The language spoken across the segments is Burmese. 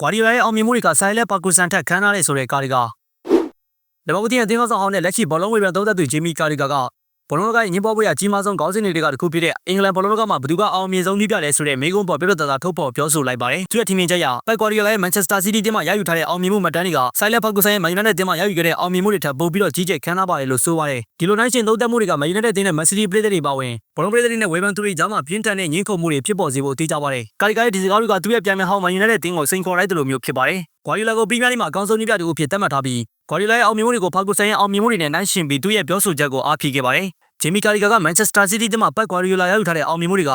ဂွာဒီယိုလာရဲ့အောင်မြင်မှုတွေကဆိုင်လက်ပါကူဆန်ထက်ခန်းနားတဲ့ဆိုတဲ့ကာရီကလဘကူတီရဲ့အသင်းကောင်းဆောင်ဟောင်းနဲ့လက်ရှိဘောလုံးဝေပြန်သုံးသက်သူဂျီမီကာရီကာက ဘောလုံးကညင်ပေါ်ပွဲရကြီးမားဆုံးခေါင်းစဉ်တွေကတစ်ခုဖြစ်တဲ့အင်္ဂလန်ဘောလုံးကမှဘယ်သူကအောင်မြင်ဆုံးနည်းပြလဲဆိုတဲ့မေးခွန်းပေါ်ပြပြတသားထုတ်ပေါ်ပြောဆိုလိုက်ပါတယ်။သူရဲ့ထင်မြင်ချက်အရပက်ဂွာဒီယိုလာရဲ့မန်ချက်စတာစီးတီးတင်းမှာရယူထားတဲ့အောင်မြင်မှုမှတ်တမ်းတွေကဆိုင်လက်ပါကူဆန်ရဲ့မန်ယူနိုက်တက်တင်းမှာရယူခဲ့တဲ့အောင်မြင်မှုတွေထပ်ပိုပြီးတော့ကြီးကျယ်ခမ်းနားပါတယ်လို့ဆိုပါတယ်။ဒီလိုနိုင်ရှင်သုံးသက်မှုတွေကမန်ယူနိုက်တက်တင်းနဲ့မန်စီးတီးပရိသတ်တွေပါဝင်ဘောလုံးပရိသတ်တွေနဲ့ဝေဖန်သူတွေကြားမှာပြင်းထန်တဲ့ညှင်းခုန်မှုတွေဖြစ်ပေါ်စေဖို့တေးကြပါတယ်။ကာရီကာရဲ့ဒီစကားတွေကသူ့ရဲ့ပြန်မဲ့ဟောင်းမန်ယူနိုက်တက်တင်းကိုစိန်ခေါ်လိုက်တယ်လို့မျိုးဖြစ်ပါတယ်။ ဂွာဒီယိုလာကိုပရီးမီးယားလိမှာအကောင်းဆုံးနည်းပြတူအဖြစ်သတ်မှတ်ထားပြီးဂွာဒီယိုလာရဲ့အောင်မြင်မှုတွေကိုဖာကူဆန်ရဲ့အောင်မြင်မှုတွေနဲ့နှိုင်းယှဉ်ပြီးသူ့ရဲ့ပြောဆိုချက်ကိုအားဖြည့်ခဲ့ပါတယ်။ဂျီမီကာရီကာကမန်ချက်စတာစီးတီးတင်းမှာပက်ဂွာဒီယိုလာရယူထားတဲ့အောင်မြင်မှုတွေက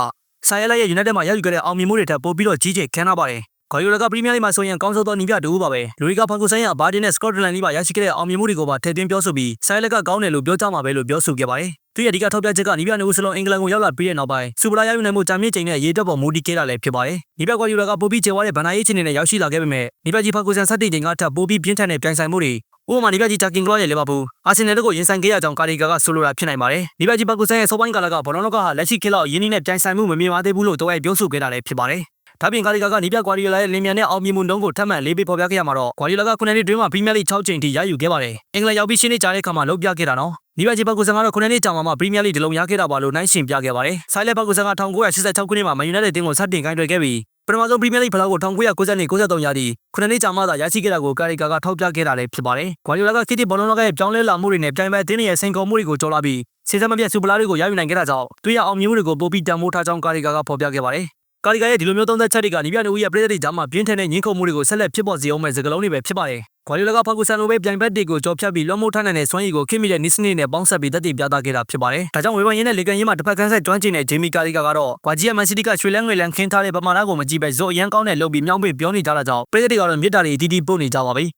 ဆိုင်ရဲလိုက်ရဲ့ယူနိုက်တက်မှာရယူခဲ့တဲ့အောင်မြင်မှုတွေထက်ပိုပြီးတော့ကြီးကျယ်ခမ်းနားပါတယ်။ ဂွာဒီယိုလာကပရီးမီးယားလိမှာဆိုရင်အကောင်းဆုံးသောနည်းပြတူပါပဲ။လူရီကာဖာကူဆန်ရဲ့ဘာဒီနဲ့စကော့တလန်လိမှာရရှိခဲ့တဲ့အောင်မြင်မှုတွေကိုပါထည့်သွင်းပြောဆိုပြီးဆိုင်ရက်ကကောင်းတယ်လို့ပြောကြမှာပဲလို့ပြောဆိုခဲ့ပါတယ်။သူရဲ့အဓိကထောက်ပြချက်ကနီးပြနေဦးစလုံးအင်္ဂလန်ကိုရောက်လာပြီးတဲ့နောက်ပိုင်းစူပရာရယူနိုင်မှုကြာမြင့်ချိန်နဲ့ရေတက်ပေါ်မူတည်ခဲ့တာလည်းဖြစ်ပါတယ်။နီးပြကွာယူလာကပိုပြီးကျေဝါတဲ့ဗန်နာရေးချင်းနဲ့ရောက်ရှိလာခဲ့ပေမဲ့နီးပြကြီးဖာကူဆန်စတင်ချိန်ကထပ်ပိုပြီးပြင်းထန်တဲ့ပြိုင်ဆိုင်မှုတွေဥပမာနီးပြကြီးတာကင်ကလော့ရဲ့လီဗာပူးအာဆင်နယ်တို့ကိုရင်ဆိုင်ခဲ့ရကြောင်းကာရီကာကဆိုလိုတာဖြစ်နိုင်ပါတယ်။နီးပြကြီးဖာကူဆန်ရဲ့စောပိုင်းကာလကဘောလုံးလောကဟာလက်ရှိခေတ်လောက်ရင်းနှီးနဲ့ပြိုင်ဆိုင်မှုမမြင်ပါသေးဘူးလို့တော့ရဲ့ပြောဆိုခဲ့တာလည်းဖြစ်ပါတယ်။ ဒါပြင်ကာလီကာကနီးပြကွာဒီယိုလာရဲ့လင်မြန်တဲ့အောင်မြင်မှုနှုန်းကိုထပ်မံလေးပေးဖော်ပြခဲ့ရမှာတော့ကွာဒီယိုလာကခုနှစ်နှစ်တွင်းမှာပရီးမီးယားလိ6ချိန်ထိရယူခဲ့ပါတယ်။အင်္ဂလန်ရောက်ပြီးရှင်းနေကြတဲ့အခါမှာလုပ်ပြခဲ့တာနော်။နီးပြကြီးဘကူဆန်ကတော့ခုနှစ်နှစ်ကြာမှပရီးမီးယားလိဒီလုံးရခဲ့တာပါလို့နိုင်ရှင်ပြခဲ့ပါတယ်။ဆိုင်လက်ဘကူဆန်က1986ခုနှစ်မှာမန်ယူနိုက်တက်တင်းကိုစတင်ကိုင်းတွယ်ခဲ့ပြီးပထမဆုံးပရီးမီးယားလိဖလားကို1990-93ရာသီခုနှစ်နှစ်ကြာမှသာရရှိခဲ့တာကိုကာရီကာကထောက်ပြခဲ့တာလည်းဖြစ်ပါတယ်။ဂွာဒီယိုလာကစီးတီဘောလုံးလောကရဲ့ပြောင်းလဲလာမှုတွေနဲ့ပြိုင်ပွဲအသင်းရဲ့စိန်ခေါ်မှုတွေကိုကျော်လာပြီးစီးစမ်းမပြတ်စူပလာတွေကိုရယူနိုင်ခဲ့တာကြောင့်သူရအောင်မြင်မှုတွေကိုပိုပြီးတန်ဖိုးထားကြောင်းကာရီကာကဖော်ပြခဲ့ပါတယ်။ ကာရီကာရဲ့ဒီလိုမျိုးသုံးသက်ချက်တွေကနီးပြနေဦးရဲ့ပြည်သက်တွေကြားမှာပြင်းထန်တဲ့ညှင်းခုန်မှုတွေကိုဆက်လက်ဖြစ်ပေါ်စေအောင်မဲ့စကားလုံးတွေပဲဖြစ်ပါတယ်။ဂွာဒီယိုလာကဖာကူဆန်လိုပဲပြိုင်ဘက်တွေကိုကြော်ဖြတ်ပြီးလွှမ်းမိုးထားနိုင်တဲ့စွမ်းရည်ကိုခင်မိတဲ့နီးစနစ်နဲ့ပေါင်းစပ်ပြီးတက်တည်ပြသခဲ့တာဖြစ်ပါတယ်။ဒါကြောင့်ဝေဖန်ရင်းနဲ့လေကန်ရင်းမှာတစ်ဖက်ကန်းဆက်ကျွမ်းကျင်တဲ့ဂျေမီကာရီကာကတော့ဂွာဂျီယာမန်စီးတီးကရွှေလန်းငွေလန်းခင်းထားတဲ့ပမာဏကိုမကြည့်ပဲဇိုအရန်ကောင်းတဲ့လုပ်ပြီးမြောင်းပိပြောနေကြတာကြောင့်ပြည်သက်တွေကတော့မြစ်တာတွေအတီးတီးပို့နေကြပါပြီ။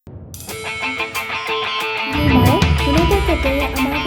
ဒီမှာ United ကတည်းကအမားကိုချ